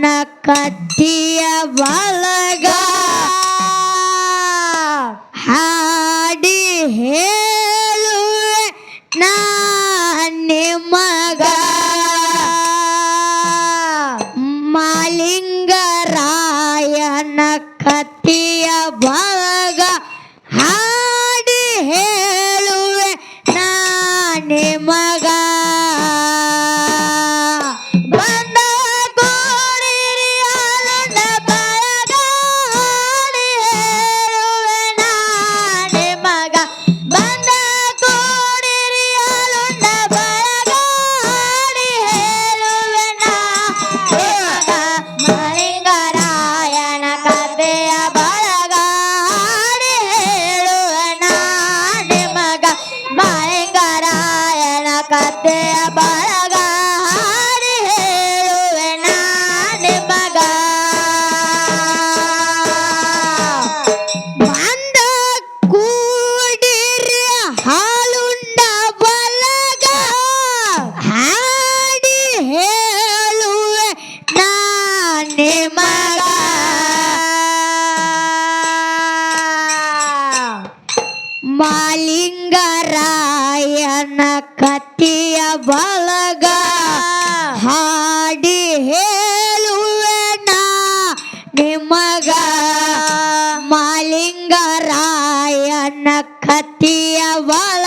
ನನ್ನ ಕತ್ತಿಯ ಬಳಗ ಹಾಡಿ ಹೇಳುವೆ ನಾ ಮಗ ಮಾಲಿಂಗರಾಯನ ಕತ್ತಿಯ ಬಳಗ ಹಾಡಿ ಹೇಳುವೆ ನಾ ನಿಮ ಬಳಗ ಹಾಡಿ ಹೇಳುವೆ ನಾ ನಿಮಗ? ಮಾಲಿಂಗರಾಯನ ಕತಿಯ ಬಲ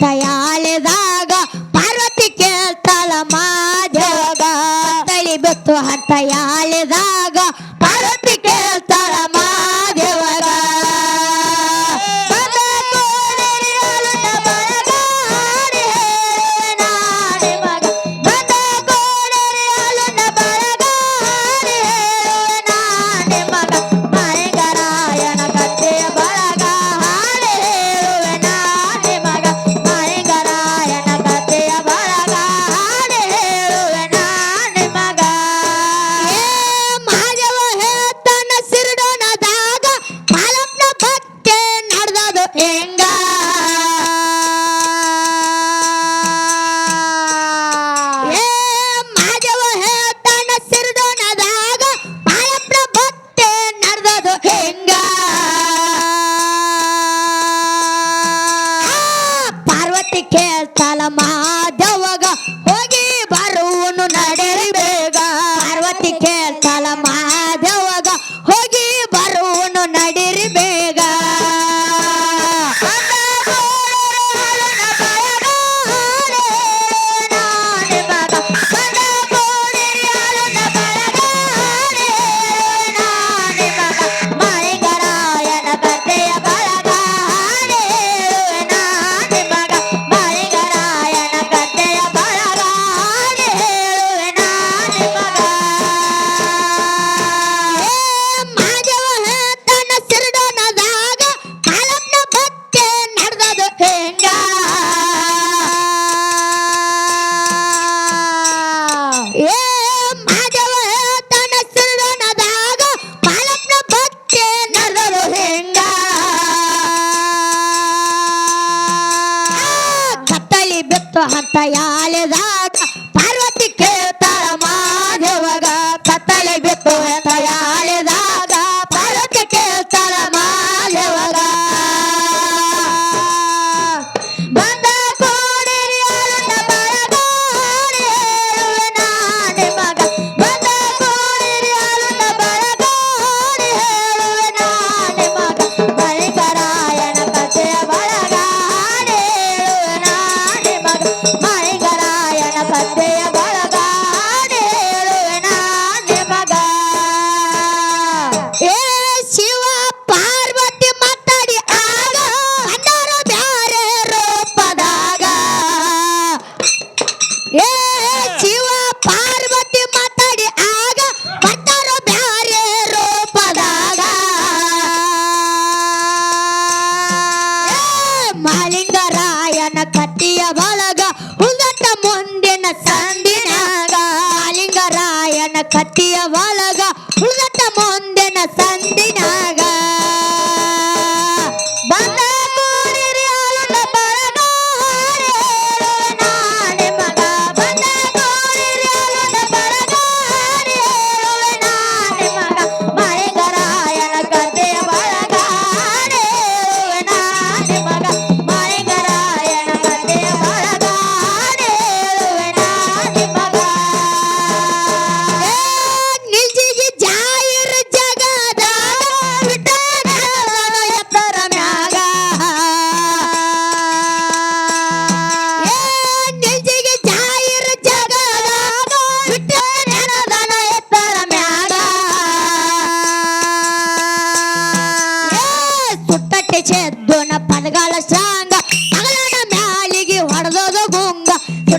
ಹಂತಯಾಳಿದಾಗ ಪಾರ್ವತಿ ಕೇಳ್ತಾಳ ಮಾದೇವಗ ತಳಿ ಬೆತ್ತು ಹಂತಯಾ கேட்டலமா Batalha kati ya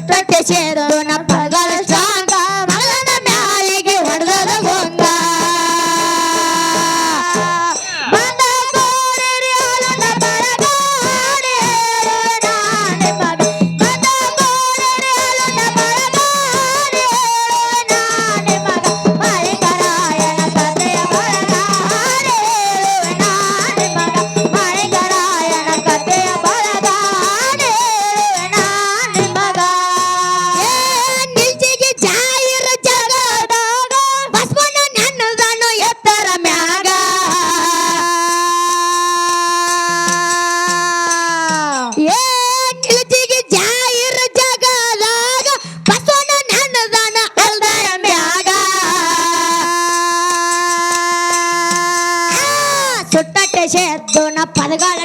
ప్రత్యక్షేదో చేత్తున పదగాల